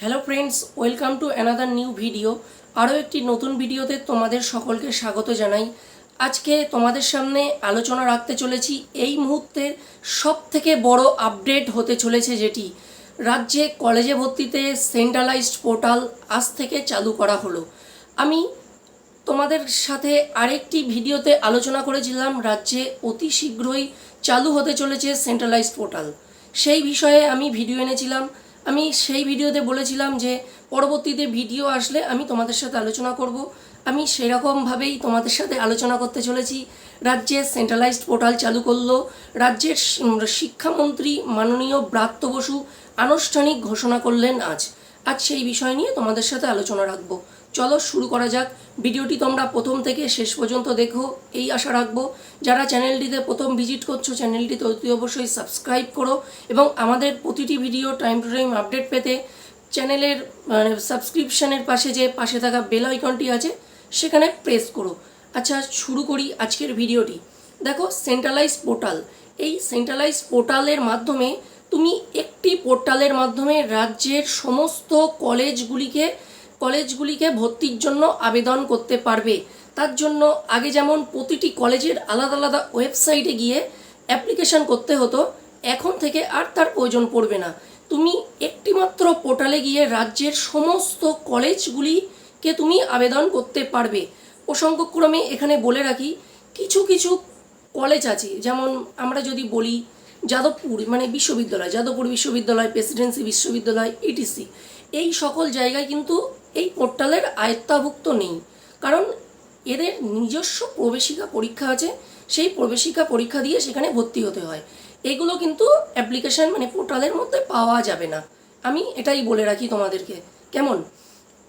Hello friends welcome to another new video আরও একটি নতুন ভিডিওতে তোমাদের সকলকে স্বাগত জানাই। আজকে তোমাদের সামনে আলোচনা রাখতে চলেছি এই মুহূর্তের সব থেকে বড় আপডেট হতে চলেছে যেটি। রাজ্যে কলেজে ভর্তিতে সেন্ট্রালাইজড পোর্টাল আজ থেকে চালু করা হলো। আমি তোমাদের সাথে আরেকটি ভিডিওতে আলোচনা করেছিলাম, রাজ্যে অতি শীঘ্রই চালু হতে চলেছে সেন্ট্রালাইজড পোর্টাল সেই বিষয়ে আমি ভিডিও এনেছিলাম। আমি সেই ভিডিওতে বলেছিলাম যে পরবর্তীতে ভিডিও আসলে আমি তোমাদের সাথে আলোচনা করব। আমি সেরকমভাবেই তোমাদের সাথে আলোচনা করতে চলেছি। রাজ্যে সেন্ট্রালাইজড পোর্টাল চালু করল। রাজ্যের শিক্ষামন্ত্রী মাননীয় ব্রাত্য বসু আনুষ্ঠানিক ঘোষণা করলেন আজ। আজ সেই বিষয় নিয়ে তোমাদের সাথে আলোচনা রাখব। চলো শুরু করা যাক। ভিডিওটি তোমরা প্রথম থেকে শেষ পর্যন্ত দেখো, এই আশা রাখব। যারা চ্যানেলটিতে প্রথম ভিজিট করছ, চ্যানেলটিতে অতি অবশ্যই সাবস্ক্রাইব করো এবং আমাদের প্রতিটি video time to time update পেতে চ্যানেলের মানে সাবস্ক্রিপশনের পাশে যে পাশে থাকা বেল আইকনটি আছে, সেখানে প্রেস করো। আচ্ছা শুরু করি আজকের ভিডিওটি। দেখো সেন্ট্রালাইজ পোর্টাল এই সেন্ট্রালাইজ পোর্টালের মাধ্যমে তুমি একটি পোর্টালের মাধ্যমে রাজ্যের সমস্ত কলেজগুলিকে কলেজগুলিকে ভর্তির জন্য আবেদন করতে পারবে। তার জন্য আগে যেমন প্রতিটি কলেজের আলাদা আলাদা ওয়েবসাইটে গিয়ে অ্যাপ্লিকেশন করতে হতো, এখন থেকে আর তার প্রয়োজন পড়বে না। তুমি একটিমাত্র পোর্টালে গিয়ে রাজ্যের সমস্ত কলেজগুলিকে তুমি আবেদন করতে পারবে। প্রসঙ্গক্রমে এখানে বলে রাখি, কিছু কিছু কলেজ আছে, যেমন আমরা যদি বলি যাদবপুর মানে বিশ্ববিদ্যালয়, যাদবপুর বিশ্ববিদ্যালয়, প্রেসিডেন্সি বিশ্ববিদ্যালয় ইটিসি এই সকল জায়গায় কিন্তু এই পোর্টালের আয়ত্তাভুক্ত নেই। কারণ এদের নিজস্ব প্রবেশিকা পরীক্ষা আছে, সেই প্রবেশিকা পরীক্ষা দিয়ে সেখানে ভর্তি হতে হয়। এগুলো কিন্তু অ্যাপ্লিকেশন মানে পোর্টালের মধ্যে পাওয়া যাবে না। আমি এটাই বলে রাখি তোমাদেরকে। কেমন?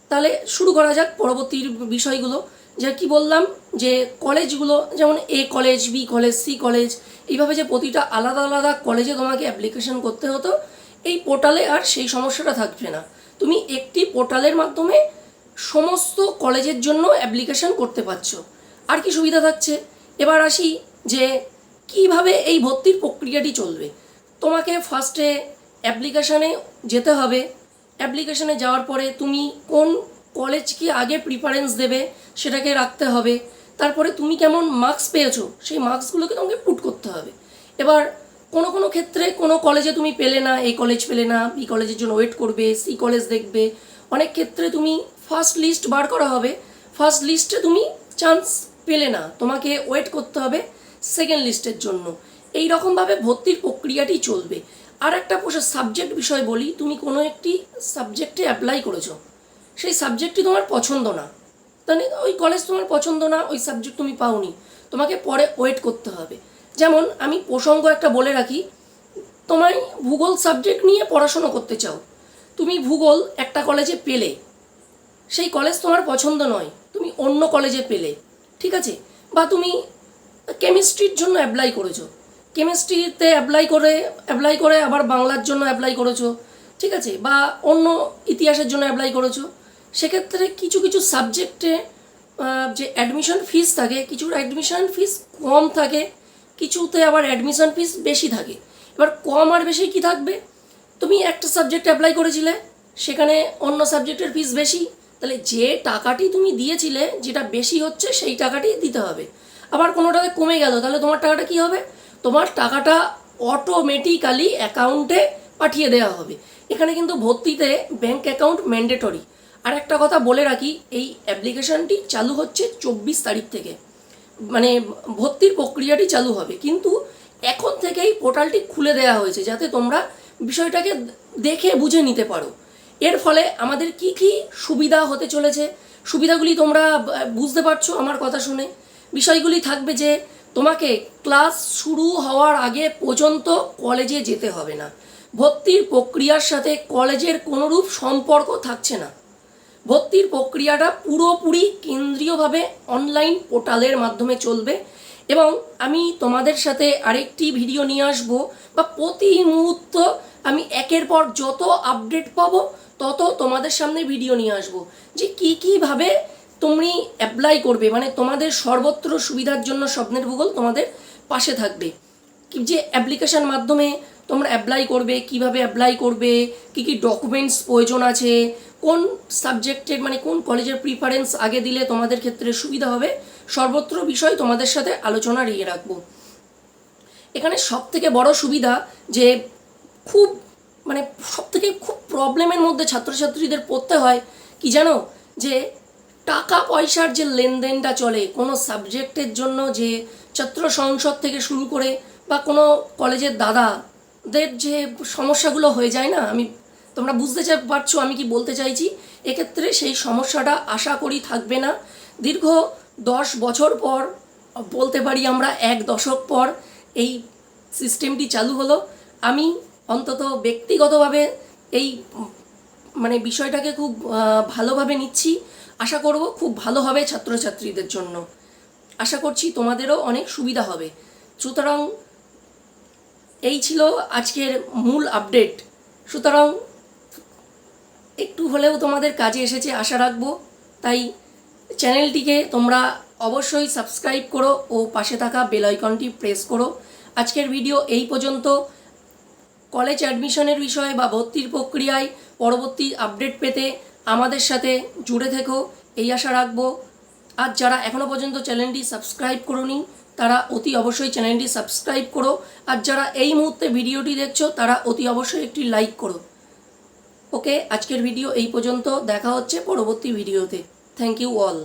তাহলে শুরু করা যাক পরবর্তী বিষয়গুলো। যে কি বললাম, যে কলেজগুলো, যেমন A college, B college, C college, এইভাবে যে প্রতিটা আলাদা আলাদা কলেজে তোমাকে অ্যাপ্লিকেশন করতে হতো, এই পোর্টালে আর সেই সমস্যাটা থাকবে না। তুমি একটি পোর্টালের মাধ্যমে সমস্ত কলেজের জন্য অ্যাপ্লিকেশন করতে পারছ। আর কি সুবিধা থাকছে? এবার আসি যে কীভাবে এই ভর্তির প্রক্রিয়াটি চলবে। তোমাকে ফার্স্টে অ্যাপ্লিকেশানে যেতে হবে। অ্যাপ্লিকেশানে যাওয়ার পরে তুমি কোন কলেজকে আগে প্রিফারেন্স দেবে সেটাকে রাখতে হবে। তারপরে তুমি কেমন মার্কস পেয়েছ, সেই মার্কসগুলোকে তোমাকে পুট করতে হবে। এবার কোনো কোনো ক্ষেত্রে কোনো কলেজে তুমি পেলে না, এই কলেজ পেলে না, বি কলেজের জন্য ওয়েট করবে, সি কলেজ দেখবে, অনেক ক্ষেত্রে তুমি ফার্স্ট লিস্ট বার করা হবে ফার্স্ট লিস্টে তুমি চান্স পেলে না, তোমাকে ওয়েট করতে হবে সেকেন্ড লিস্টের জন্য। এই রকমভাবে ভর্তির প্রক্রিয়াটি চলবে। আর একটা পোষা সাবজেক্ট বিষয় বলি, তুমি কোনো একটি সাবজেক্টে অ্যাপ্লাই করেছ, সেই সাবজেক্টটি তোমার পছন্দ না। তাহলে ওই কলেজ তোমার পছন্দ না, ওই সাবজেক্ট তুমি পাওনি, তোমাকে পরে ওয়েট করতে হবে। যেমন আমি প্রসঙ্গ একটা বলে রাখি, তোমায় ভূগোল সাবজেক্ট নিয়ে পড়াশুনো করতে চাও। তুমি ভূগোল একটা কলেজে পেলে। সেই কলেজ তোমার পছন্দ নয়, তুমি অন্য কলেজে পেলে, ঠিক আছে? বা তুমি কেমিস্ট্রির জন্য অ্যাপ্লাই করেছ। কেমিস্ট্রিতে অ্যাপ্লাই করে অ্যাপ্লাই করে আবার বাংলার জন্য অ্যাপ্লাই করেছ, ঠিক আছে? বা অন্য ইতিহাসের জন্য অ্যাপ্লাই করেছ। সেক্ষেত্রে কিছু কিছু সাবজেক্টে যে অ্যাডমিশন ফিস থাকে, কিছু অ্যাডমিশন ফিস কম থাকে। কিছুতে আবার অ্যাডমিশন ফিস বেশি থাকে। এবার কম আর বেশি কি থাকবে? তুমি একটা সাবজেক্ট অ্যাপ্লাই করেছিলে, সেখানে অন্য সাবজেক্টের ফিস বেশি, তাহলে যে টাকাটি তুমি দিয়েছিলে, যেটা বেশি হচ্ছে, সেই টাকাটি দিতে হবে। আবার কোনোটাতে কমে গেল, তাহলে তোমার টাকাটা কি হবে? তোমার টাকাটা অটোমেটিক্যালি অ্যাকাউন্টে পাঠিয়ে দেওয়া হবে। এখানে কিন্তু ভর্তিতে ব্যাংক অ্যাকাউন্ট ম্যান্ডেটরি আর একটা কথা বলে রাখি, এই অ্যাপ্লিকেশনটি চালু হচ্ছে চব্বিশ তারিখ থেকে। মানে ভর্তির প্রক্রিয়াটি চালু হবে। কিন্তু এখন থেকেই পোর্টালটি খুলে দেওয়া হয়েছে যাতে তোমরা বিষয়টাকে দেখে বুঝে নিতে পারো। এর ফলে আমাদের কি কি সুবিধা হতে চলেছে, সুবিধাগুলি তোমরা বুঝতে পারছ আমার কথা শুনে। বিষয়গুলি থাকবে যে তোমাকে ক্লাস শুরু হওয়ার আগে পর্যন্ত কলেজে যেতে হবে না। ভর্তির প্রক্রিয়ার সাথে কলেজের কোনোরূপ সম্পর্ক থাকছে না। ভর্তির প্রক্রিয়াটা পুরোপুরি কেন্দ্রীয়ভাবে অনলাইন পোর্টালের মাধ্যমে চলবে এবং আমি তোমাদের সাথে আরেকটি ভিডিও নিয়ে আসব বা প্রতি মুহূর্ত আমি একের পর যত আপডেট পাবো, তত তোমাদের সামনে ভিডিও নিয়ে আসব। যে কী কীভাবে তুমি অ্যাপ্লাই করবে মানে তোমাদের সর্বত্র সুবিধার জন্য স্বপ্নের ভূগোল তোমাদের পাশে থাকবে। যে অ্যাপ্লিকেশন মাধ্যমে তোমরা অ্যাপ্লাই করবে, কীভাবে অ্যাপ্লাই করবে, কি কি ডকুমেন্টস প্রয়োজন আছে, কোন সাবজেক্টের মানে কোন কলেজের প্রিফারেন্স আগে দিলে তোমাদের ক্ষেত্রে সুবিধা হবে, সর্বত্র বিষয় তোমাদের সাথে আলোচনা রিয়ে রাখব। এখানে সব থেকে বড় সুবিধা যে খুব মানে সব থেকে খুব প্রবলেমের মধ্যে ছাত্রছাত্রীদের পড়তে হয়, কি জানো? যে টাকা পয়সার যে লেনদেনটা চলে, কোনো সাবজেক্টের জন্য যে ছাত্র সংসদ থেকে শুরু করে বা কোনো কলেজের দাদাদের যে সমস্যাগুলো হয়ে যায় না, আমি, তোমরা বুঝতে পারছ আমি কি বলতে চাইছি? এক্ষেত্রে সেই সমস্যাটা আশা করি থাকবে না। দীর্ঘ দশ বছর পর, বলতে পারি আমরা এক দশক পর এই সিস্টেমটি চালু হলো। আমি অন্তত ব্যক্তিগতভাবে এই মানে বিষয়টাকে খুব ভালোভাবে নিচ্ছি। আশা করব খুব ভালো হবে ছাত্রছাত্রীদের জন্য। আশা করছি তোমাদেরও অনেক সুবিধা হবে। সুতরাং এই ছিল আজকের মূল আপডেট সুতরাং একটু হলেও তোমাদের কাজে এসেছে আশা রাখব। তাই চ্যানেলটিকে তোমরা অবশ্যই সাবস্ক্রাইব করো ও পাশে থাকা বেল আইকনটি প্রেস করো। আজকের ভিডিও এই পর্যন্ত। কলেজ অ্যাডমিশনের বিষয়ে বা ভর্তির প্রক্রিয়ায় পরবর্তী আপডেট পেতে আমাদের সাথে জুড়ে থেকো। এই আশা রাখব। আর যারা এখনও পর্যন্ত চ্যানেলটি সাবস্ক্রাইব করোনি তারা অতি অবশ্যই চ্যানেলটি সাবস্ক্রাইব করো। আর যারা এই মুহূর্তে ভিডিওটি দেখছ, তারা অতি অবশ্যই একটি লাইক করো। ওকে, আজকের ভিডিও এই পর্যন্ত। দেখা হচ্ছে পরবর্তী ভিডিওতে। Thank you all.